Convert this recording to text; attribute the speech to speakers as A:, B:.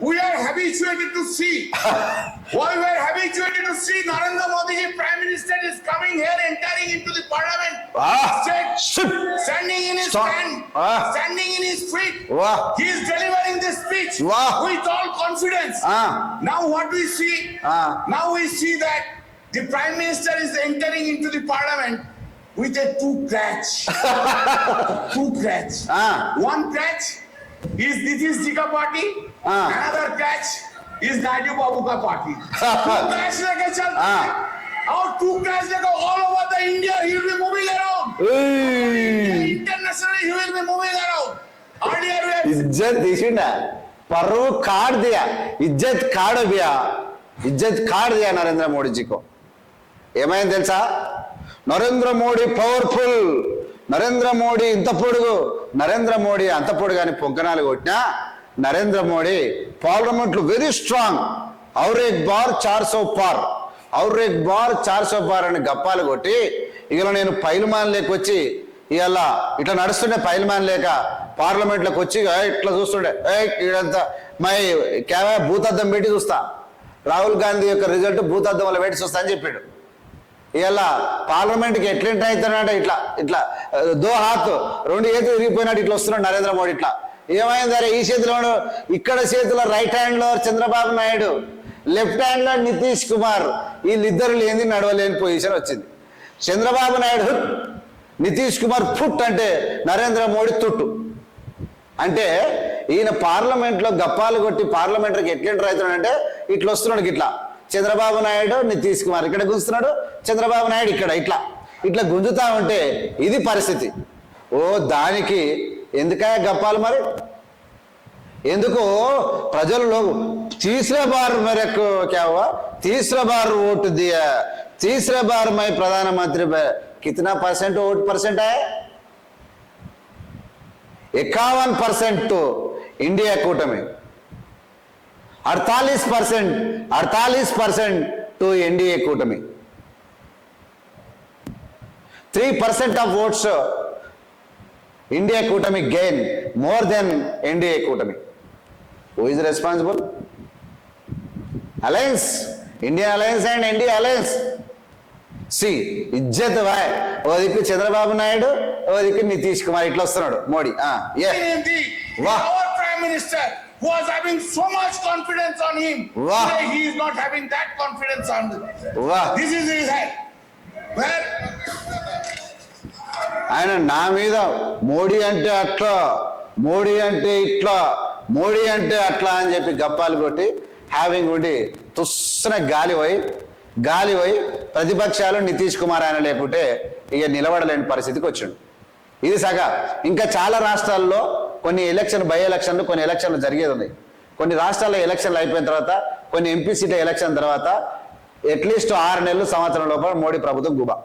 A: we are habituated to see. Why we are habituated to see Narendra Modi, Prime Minister, is coming here, entering into the Parliament,
B: Ah,
A: standing in his
B: Stop.
A: stand,
B: Ah.
A: standing in his feet.
B: Wow.
A: He is delivering this speech
B: Wow.
A: with all confidence.
B: Ah.
A: Now what we see?
B: Ah.
A: Now we see that the Prime Minister is entering into the Parliament with a two crutch. two crutch.
B: Ah.
A: One crutch is Nitish Ji ka party.
B: Ah.
A: Another crutch is Naidu Babu ka party. two crutch लेके चलते
B: Ah.
A: हैं. और two crutch लेके all over the India he will be moving around.
B: ఏయ్!
A: Internationally he will be moving around. Earlier we have
B: इज्जत తీసిండా పరువు Codd దియా ఇజ్జత్ Codd బియా ఇజ్జత్ కాడ్ దియా నరేంద్ర మోడీ జీకో ఏమైంది తెలుసా నరేంద్ర మోడీ పవర్ఫుల్ నరేంద్ర మోడీ ఇంత పొడుగు. నరేంద్ర మోడీ అంత పొడుగు అని పొంకనాలు కొట్టినా నరేంద్ర మోడీ పార్లమెంట్లు వెరీ స్ట్రాంగ్ ఔరేక్ బార్ చార్ సో పార్. ఔరేక్ బార్ చార్ సో పార్ అని గప్పాలు కొట్టి ఇలా నేను పైలుమాన్ లేకొచ్చి ఇవాళ ఇట్లా నడుస్తుండే పైలుమాన్ లేక పార్లమెంట్లోకి వచ్చి ఇట్లా చూస్తుండే. ఇదంతా మై క్యావే భూతద్దం పెట్టి చూస్తా. రాహుల్ గాంధీ యొక్క రిజల్ట్ భూతద్దం వల్ల పెట్టి చూస్తా అని చెప్పాడు. ఇలా పార్లమెంట్కి ఎట్లా ఎంటర్ అవుతున్నాడు ఇట్లా ఇట్లా దో హాత్ రెండు చేతులు విరిగిపోయినాడు ఇట్లా వస్తున్నాడు నరేంద్ర మోడీ ఇట్లా. ఏమైంది అరే ఈ చేతిలో ఇక్కడ చేతిలో రైట్ హ్యాండ్లో చంద్రబాబు నాయుడు లెఫ్ట్ హ్యాండ్లో నితీష్ కుమార్ వీళ్ళిద్దరు లేని నడవలేని పొజిషన్ వచ్చింది. చంద్రబాబు నాయుడు నితీష్ కుమార్ ఫుట్ అంటే నరేంద్ర మోడీ తుట్టు. అంటే ఈయన పార్లమెంట్లో గప్పాలు కొట్టి పార్లమెంటరీకి ఎట్లా ఎంటర్ అవుతున్నాడు అంటే ఇట్లా వస్తున్నాడు ఇట్లా చంద్రబాబు నాయుడు నితీష్ కుమార్ ఇక్కడ గుంజుతున్నాడు చంద్రబాబు నాయుడు ఇక్కడ ఇట్లా. ఇట్లా గుంజుతా ఉంటే ఇది పరిస్థితి. ఓ దానికి ఎందుకయా గప్పాలి మరి? ఎందుకు ప్రజల్లో తీసరే బార్ ఎక్కువ కేవా తీసరే బార్ ఓటు దియా? తీసరే బార్ మై ప్రధానమంత్రి కితనా పర్సెంట్ ఓటు పర్సెంట్? ఎక్కావన్ పర్సెంట్ ఇండియా కూటమి. अड़तालीस परसेंट अड़तालीस percent to NDA कूटमी three percent of votes India कूटमी gain more than NDA कूटमी who is responsible alliance indian alliance and india alliance C ఇజ్జత్ బాయ్ ఓ దిక్కు చంద్రబాబు నాయుడు ఓ దిక్కు నితీష్ కుమార్ ఇట్లా వస్తున్నాడు మోడీ ఆ, ఏ
A: in who was having so much confidence on him.
B: Wow.
A: Today he is not having that confidence on him.
B: Wow.
A: This is his head. Where?
B: ఆయన నా మీద మోడీ అంటే అట్లా మోడీ అంటే ఇట్లా మోడీ అంటే అట్లా అని చెప్పి గప్పాలు కొట్టి హ్యావింగ్ ఉండి తుస్సిన గాలి పోయి గాలి పోయి ప్రతిపక్షాలు నితీష్ కుమార్ ఆయన లేకుంటే ఇక నిలబడలేని పరిస్థితికి వచ్చిండు ఇది సగ ఇంకా చాలా రాష్ట్రాల్లో కొన్ని ఎలక్షన్ బై ఎలక్షన్లు కొన్ని ఎలక్షన్లు జరిగేది ఉన్నాయి. కొన్ని రాష్ట్రాల్లో ఎలక్షన్లు అయిపోయిన తర్వాత కొన్ని ఎంపీ సీట్ల ఎలక్షన్ తర్వాత అట్లీస్ట్ ఆరు నెలలు సంవత్సరం లోపల మోడీ ప్రభుత్వం గుబా.